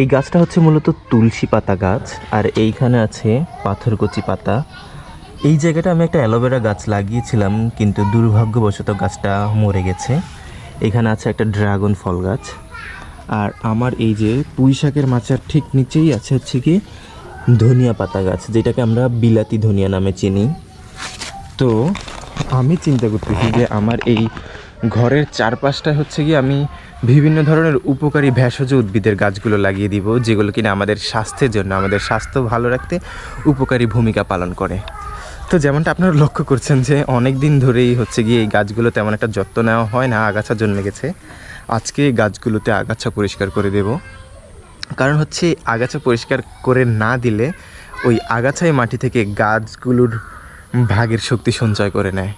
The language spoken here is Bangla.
এই গাছটা হচ্ছে মূলত তুলসী পাতা গাছ, আর এইখানে আছে পাথরকচি পাতা। এই জায়গাটা আমি একটা অ্যালোভেরা গাছ লাগিয়েছিলাম, কিন্তু দুর্ভাগ্যবশত গাছটা মরে গেছে। এখানে আছে একটা ড্রাগন ফল গাছ। আর আমার এই যে পুঁই শাকের মাচার ঠিক নিচেই আছে হচ্ছে কি ধনিয়া পাতা গাছ, যেটাকে আমরা বিলাতি ধনিয়া নামে চিনি। তো আমি চিন্তা করতেছি যে আমার এই ঘরের চারপাশটায় হচ্ছে কি আমি বিভিন্ন ধরনের উপকারী ভেষজ উদ্ভিদের গাছগুলো লাগিয়ে দিব, যেগুলো কিনা আমাদের স্বাস্থ্যের জন্য, আমাদের স্বাস্থ্য ভালো রাখতে উপকারী ভূমিকা পালন করে। তো যেমনটা আপনারা লক্ষ্য করছেন যে অনেক দিন ধরেই হচ্ছে গিয়ে এই গাছগুলো তেমন একটা যত্ন নেওয়া হয় না, আগাছা জন্মে গেছে। আজকে গাছগুলোতে আগাছা পরিষ্কার করে দেব। কারণ হচ্ছে আগাছা পরিষ্কার করে না দিলে ওই আগাছাই মাটি থেকে গাছগুলোর ভাগের শক্তি সঞ্চয় করে নেয়।